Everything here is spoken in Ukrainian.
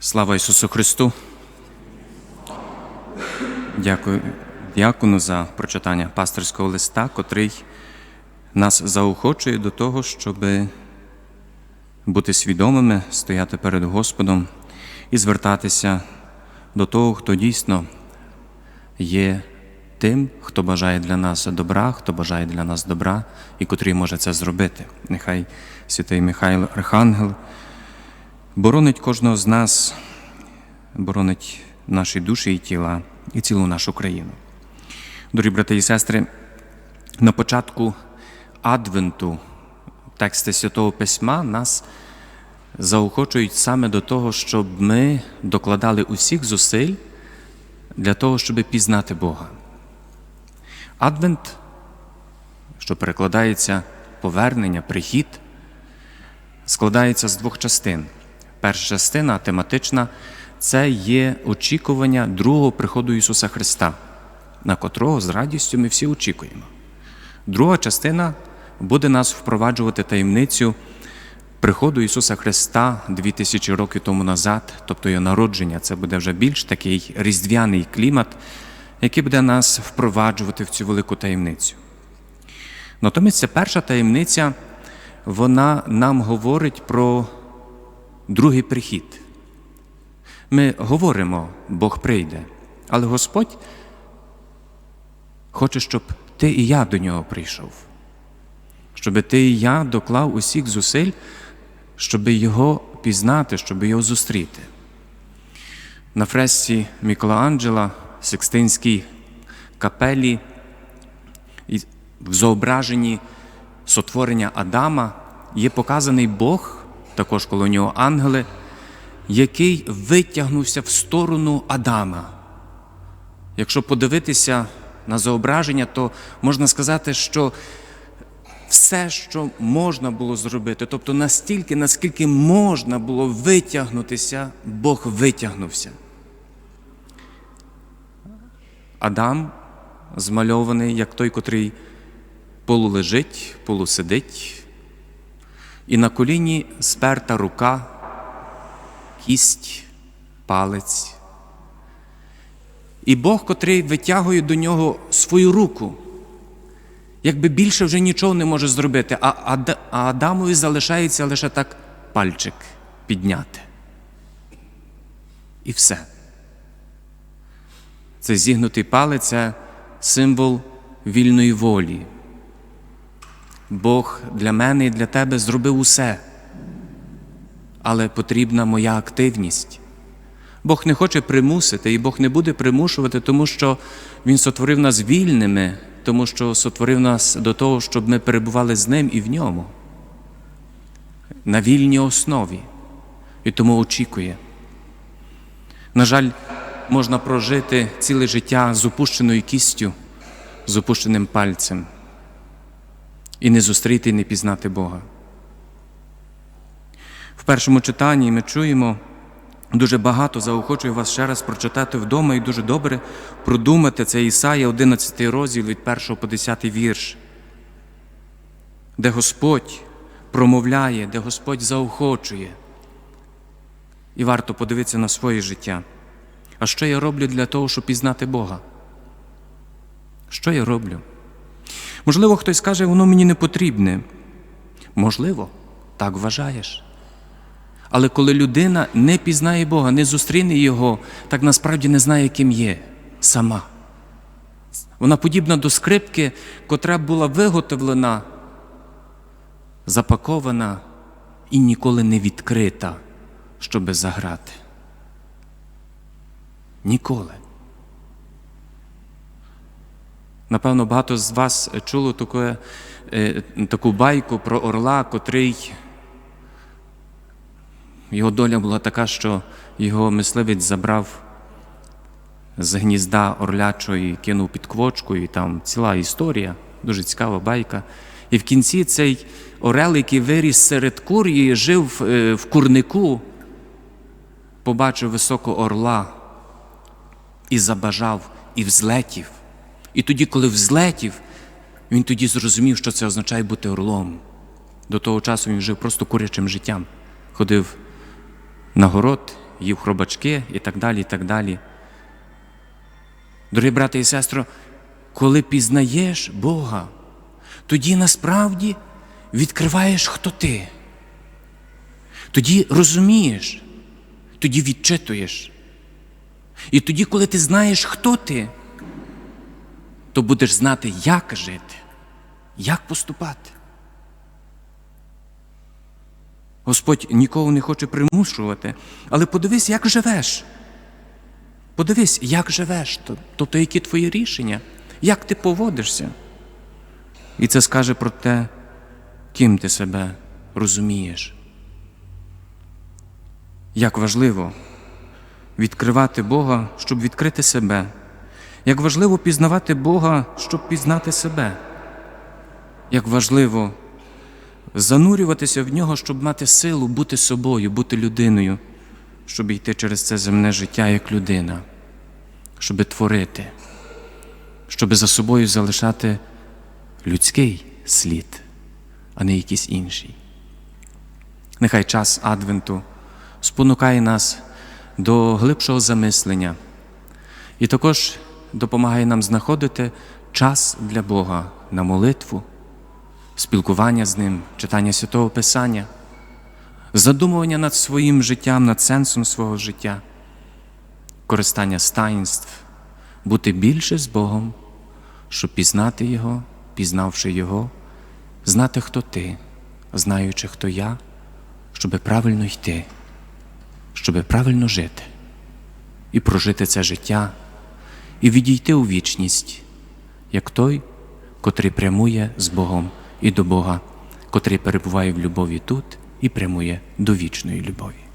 Слава Ісусу Христу. Дякую дякуну за прочитання пасторського листа, котрий нас заохочує до того, щоб бути свідомими, стояти перед Господом і звертатися до того, хто дійсно є тим, хто бажає для нас добра, хто бажає для нас добра і котрий може це зробити. Нехай святий Михайло Архангел боронить кожного з нас, боронить наші душі і тіла і цілу нашу країну. Дорогі брати і сестри, на початку Адвенту тексти Святого Письма нас заохочують саме до того, щоб ми докладали усіх зусиль для того, щоб пізнати Бога. Адвент, що перекладається повернення, прихід, складається з двох частин. Перша частина тематична це є очікування другого приходу Ісуса Христа, на котрого з радістю ми всі очікуємо. Друга частина буде нас впроваджувати таємницю приходу Ісуса Христа 2000 років тому назад, тобто його народження. Це буде вже більш такий різдвяний клімат, який буде нас впроваджувати в цю велику таємницю. Натомість ця перша таємниця, вона нам говорить про другий прихід. Ми говоримо, Бог прийде, але Господь хоче, щоб ти і я до нього прийшов, щоб ти і я доклав усіх зусиль, щоб його пізнати, щоб його зустріти. На фресці Мікеланджела, Секстинській капелі, в зображенні сотворення Адама є показаний Бог, також коло нього ангели, який витягнувся в сторону Адама. Якщо подивитися на зображення, то можна сказати, що все, що можна було зробити, тобто настільки, наскільки можна було витягнутися, Бог витягнувся. Адам змальований як той, котрий полулежить, полусидить, і на коліні сперта рука, кість, палець. І Бог, котрий витягує до нього свою руку, якби більше вже нічого не може зробити, а Адамові залишається лише так пальчик підняти. І все. Це зігнутий палець це символ вільної волі. Бог для мене і для тебе зробив усе, але потрібна моя активність. Бог не хоче примусити, і Бог не буде примушувати, тому що Він сотворив нас вільними, тому що сотворив нас до того, щоб ми перебували з Ним і в ньому. На вільній основі. І тому очікує. На жаль, можна прожити ціле життя з опущеною кістю, з опущеним пальцем і не зустріти і не пізнати Бога. В першому читанні ми чуємо дуже багато, заохочую вас ще раз прочитати вдома і дуже добре продумати це Ісая, 11 розділ від 1 по 10 вірш, де Господь промовляє, де Господь заохочує. І варто подивитися на своє життя. А що я роблю для того, щоб пізнати Бога? Що я роблю? Можливо, хтось скаже, воно мені не потрібне. Можливо, так вважаєш. Але коли людина не пізнає Бога, не зустріне Його, так насправді не знає, ким є сама. Вона подібна до скрипки, котра була виготовлена, запакована і ніколи не відкрита, щоби заграти. Ніколи. Напевно, багато з вас чуло таку, таку байку про орла, котрий його доля була така, що його мисливець забрав з гнізда орлячого і кинув під квочку, і там ціла історія, дуже цікава байка. І в кінці цей орел, який виріс серед кур і жив в курнику, побачив високого орла і забажав, і взлетів. І тоді, коли взлетів, він тоді зрозумів, що це означає бути орлом. До того часу він жив просто курячим життям. Ходив на город їв хробачки і так далі. і так далі. Дорогі брати і сестри, коли пізнаєш Бога, тоді насправді відкриваєш, хто ти. Тоді розумієш, тоді відчитуєш. І тоді, коли ти знаєш, хто ти, то будеш знати, як жити, як поступати. Господь нікого не хоче примушувати, але подивись, як живеш. Подивись, як живеш, тобто які твої рішення, як ти поводишся. І це скаже про те, ким ти себе розумієш. Як важливо відкривати Бога, щоб відкрити себе. Як важливо пізнавати Бога, щоб пізнати себе. Як важливо занурюватися в нього, щоб мати силу бути собою, бути людиною, щоб йти через це земне життя як людина, щоб творити, щоб за собою залишати людський слід, а не якийсь інший. Нехай час Адвенту спонукає нас до глибшого замислення і також допомагає нам знаходити час для Бога на молитву, спілкування з Ним, читання святого Писання, задумування над своїм життям, над сенсом свого життя, користання з таїнств, бути більше з Богом, щоб пізнати Його, пізнавши Його, знати, хто ти, знаючи, хто я, щоб правильно йти, щоб правильно жити і прожити це життя, і відійти у вічність, як той, котрий прямує з Богом і до Бога, котрий перебуває в любові тут і прямує до вічної любові.